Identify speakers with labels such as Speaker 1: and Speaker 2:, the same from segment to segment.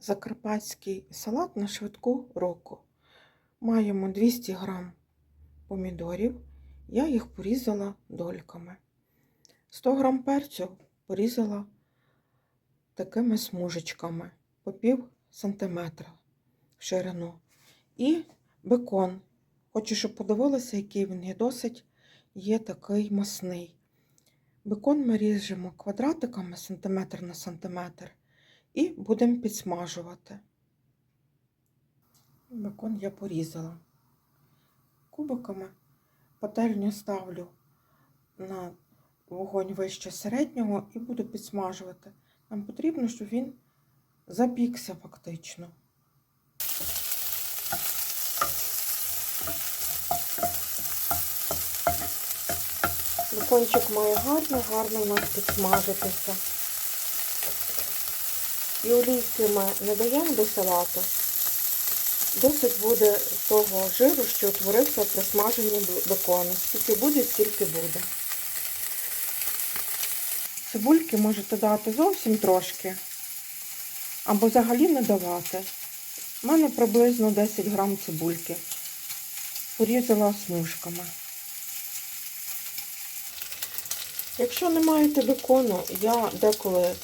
Speaker 1: закарпатський салат на швидку руку. Маємо 200 г помідорів. Я їх порізала дольками. 100 г перцю порізала такими смужечками по пів сантиметра в ширину. І бекон. Хочу, щоб подивилися, який він є досить є такий масний. Бекон ми ріжемо квадратиками сантиметр на сантиметр і будемо підсмажувати. Бекон я порізала кубиками. Пательню ставлю на вогонь вище середнього і буду підсмажувати. Нам потрібно, щоб він запікся фактично. Бекончик має гарно, гарно у нас підсмажитися. І олійки ми не даємо до салату. Досить буде того жиру, що утворився при смаженні бекону. Скільки буде, стільки буде. Цибульки можете дати зовсім трошки, або взагалі не давати. У мене приблизно 10 грам цибульки. Порізала смужками. Якщо не маєте бекону, я деколи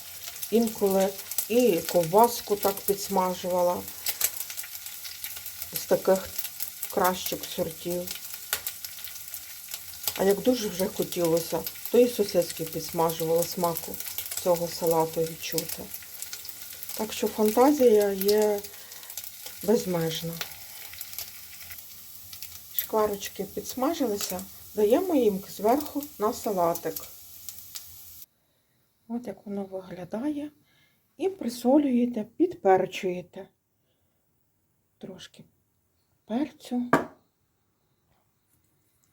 Speaker 1: інколи і ковбаску так підсмажувала з таких кращих сортів. А як дуже вже хотілося, то і сосиски підсмажувала смаку цього салату відчути. Так що фантазія є безмежна. Шкварочки підсмажилися, даємо їм зверху на салатик. От як воно виглядає. І присолюєте, підперчуєте. Трошки перцю,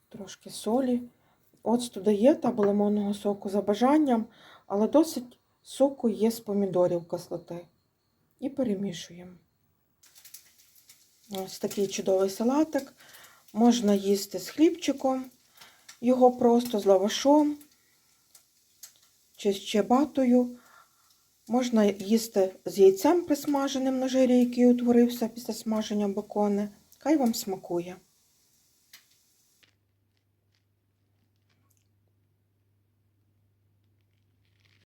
Speaker 1: трошки солі. Оцту даєте або лимонного соку за бажанням, але досить соку є з помідорів кислоти. І перемішуємо. Ось такий чудовий салатик. Можна їсти з хлібчиком, його просто з лавашом чи з чебатою. Можна їсти з яйцем присмаженим на жирі, який утворився після смаження бекони. Хай вам смакує.